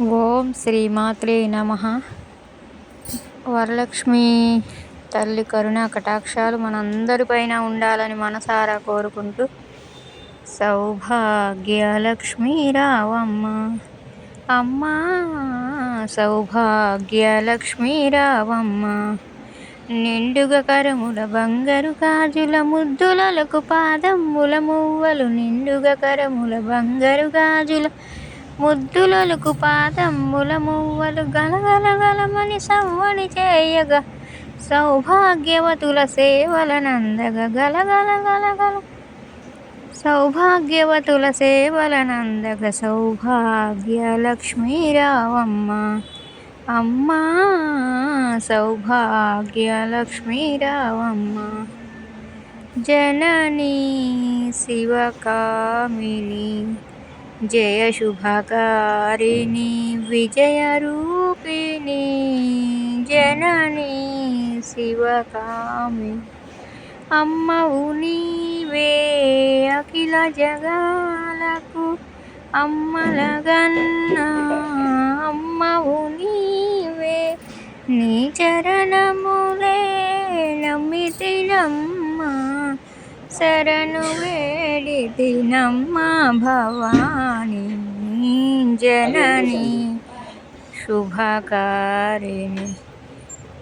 ఓం శ్రీ మాత్రే నమ. వరలక్ష్మి తల్లి కరుణ కటాక్షాలు మనందరిపైన ఉండాలని మనసారా కోరుకుంటూ సౌభాగ్యలక్ష్మి రావమ్మ అమ్మా సౌభాగ్యలక్ష్మి రావమ్మ నిండుగ కరముల బంగారు గాజుల ముద్దులకు పాదముల మువ్వలు నిండుగ కరముల బంగారు గాజుల ముద్దులకు పాదముల మువ్వలు గలగలగలమని సవ్వడి చేయగా సౌభాగ్యవతుల సేవలనందగ గలగలగలగల సౌభాగ్యవతుల సేవలనందగ సౌభాగ్యలక్ష్మీ రావమ్మ అమ్మా సౌభాగ్యలక్ష్మీ రావమ్మ జననీ శివకామిని జయ శుభకారిణి విజయరూపిణి జనని శివకామి. అమ్మవు నీవే అఖిల జగాలకు అమ్మలగన్నా. అమ్మవు నీవే నీ చరణములే నమ్మితినమ్మ శరణు వేడితినమ్మ భవాని జనని శుభకారిణి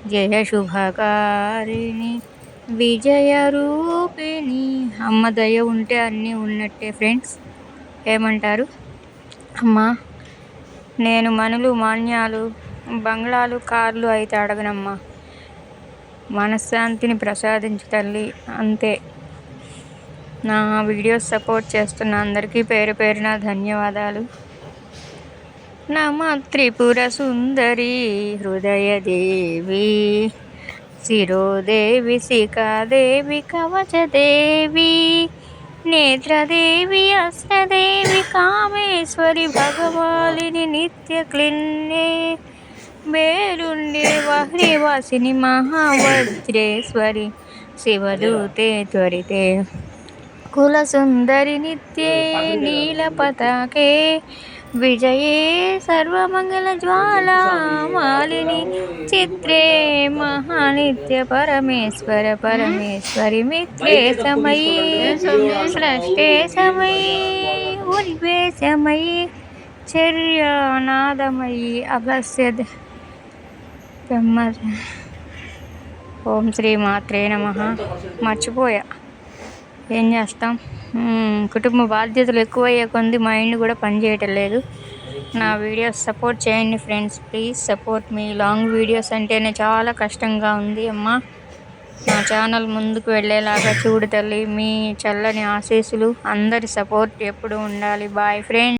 జయ శుభకారిణి విజయ రూపిణి. అమ్మ దయ ఉంటే అన్నీ ఉన్నట్టే ఫ్రెండ్స్. ఏమంటారు? అమ్మా నేను మనులు మాన్యాలు బంగ్లాలు కార్లు అయితే అడగనమ్మా. మనశ్శాంతిని ప్రసాదించు తల్లి అంతే. నా వీడియోస్ సపోర్ట్ చేస్తున్న అందరికీ పేరు పేరున ధన్యవాదాలు. నమ త్రిపుర సుందరి హృదయ దేవి శిరోదేవి శిఖాదేవి కవచదేవి నేత్రదేవి అస్త్రదేవి కామేశ్వరి భగవాలిని నిత్య క్లిన్నే మేరుండే వహ్రివాసిని మహావజ్రేశ్వరి శివదూతే త్వరితే కులసుందరి నిత్యే నీల పతాకే విజయే సర్వమంగళ జ్వాల మాలిని చిత్రే మహానిత్య పరమేశ్వర పరమేశ్వరి మిత్రే సమయీ. సృష్టే సమయీ ఉల్వే సమయీ చర్యానాదమయీ అగస్య బ్రహ్మ ఓం శ్రీ మాత్రే నమ. మర్చిపోయా. ఏం చేస్తాం? కుటుంబ బాధ్యతలు ఎక్కువయ్యే కొంది మైండ్ కూడా పనిచేయటం లేదు. నా వీడియోస్ సపోర్ట్ చేయండి ఫ్రెండ్స్ ప్లీజ్ సపోర్ట్ మీ లాంగ్ వీడియోస్ అంటేనే చాలా కష్టంగా ఉంది అమ్మ. నా ఛానల్ ముందుకు వెళ్ళేలాగా చూడు తల్లి. మీ చల్లని ఆశీస్సులు అందరి సపోర్ట్ ఎప్పుడు ఉండాలి. Bye friends